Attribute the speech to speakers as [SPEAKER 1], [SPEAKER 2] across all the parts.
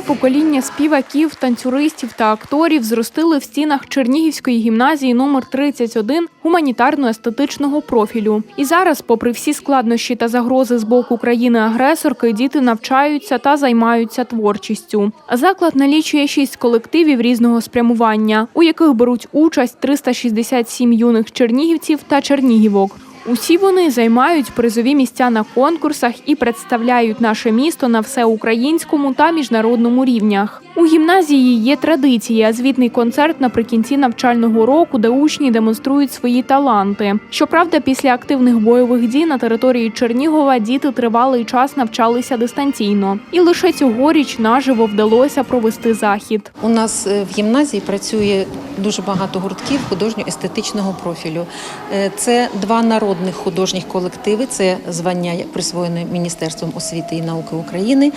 [SPEAKER 1] покоління співаків, танцюристів та акторів зростили в стінах Чернігівської гімназії номер 31 гуманітарно-естетичного профілю. І зараз, попри всі складнощі та загрози з боку країни-агресорки, діти навчаються та займаються творчістю. Заклад налічує шість колективів різного спрямування, у яких беруть участь 367 юних чернігівців та чернігівок. Усі вони займають призові місця на конкурсах і представляють наше місто на всеукраїнському та міжнародному рівнях. У гімназії є традиція звітний концерт наприкінці навчального року, де учні демонструють свої таланти. Щоправда, після активних бойових дій на території Чернігова діти тривалий час навчалися дистанційно, і лише цьогоріч наживо вдалося провести захід.
[SPEAKER 2] У нас е, в гімназії працює дуже багато гуртків художньо-естетичного профілю. Е, Це два народних художніх колективи. Це звання присвоєне Міністерством освіти і науки України.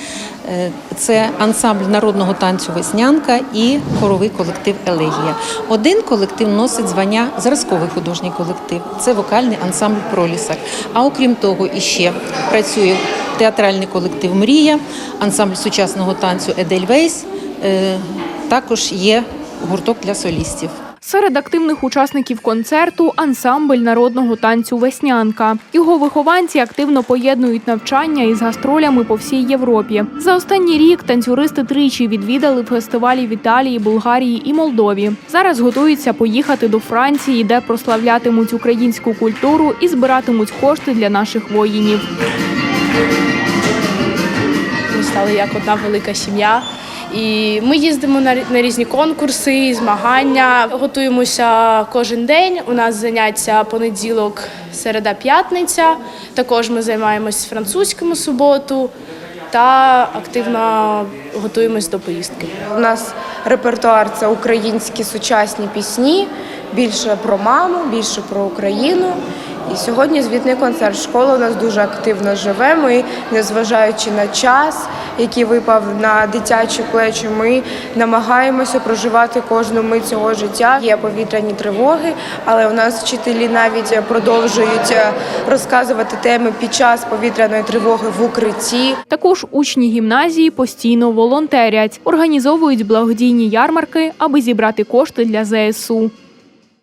[SPEAKER 2] Е, Це ансамбль народного танцю Веснянка і хоровий колектив Елегія. Один колектив носить звання зразковий художній колектив. Це вокальний ансамбль Пролісак. А окрім того, іще працює театральний колектив Мрія, ансамбль сучасного танцю Едельвейс. Е, Також є гурток для солістів.
[SPEAKER 1] Серед активних учасників концерту ансамбль народного танцю Веснянка. Його вихованці активно поєднують навчання із гастролями по всій Європі. За останній рік танцюристи тричі відвідали фестивалі в Італії, Болгарії і Молдові. Зараз готуються поїхати до Франції, де прославлятимуть українську культуру і збиратимуть кошти для наших воїнів.
[SPEAKER 3] Ми стали як одна велика сім'я. І ми їздимо на різні конкурси, змагання. Готуємося кожен день. У нас заняття понеділок, середа, п'ятниця. Також ми займаємось французьким у суботу та активно готуємось до поїздки.
[SPEAKER 4] У нас репертуар це українські сучасні пісні, більше про маму, більше про Україну. І сьогодні звітний концерт. Школа у нас дуже активно живе. Ми, незважаючи на час, який випав на дитячі плечі, ми намагаємося проживати кожну мить цього життя. Є повітряні тривоги, але у нас вчителі навіть продовжують е, розказувати теми під час повітряної тривоги в укритті.
[SPEAKER 1] Також учні гімназії постійно волонтерять, організовують благодійні ярмарки, аби зібрати кошти для ЗСУ.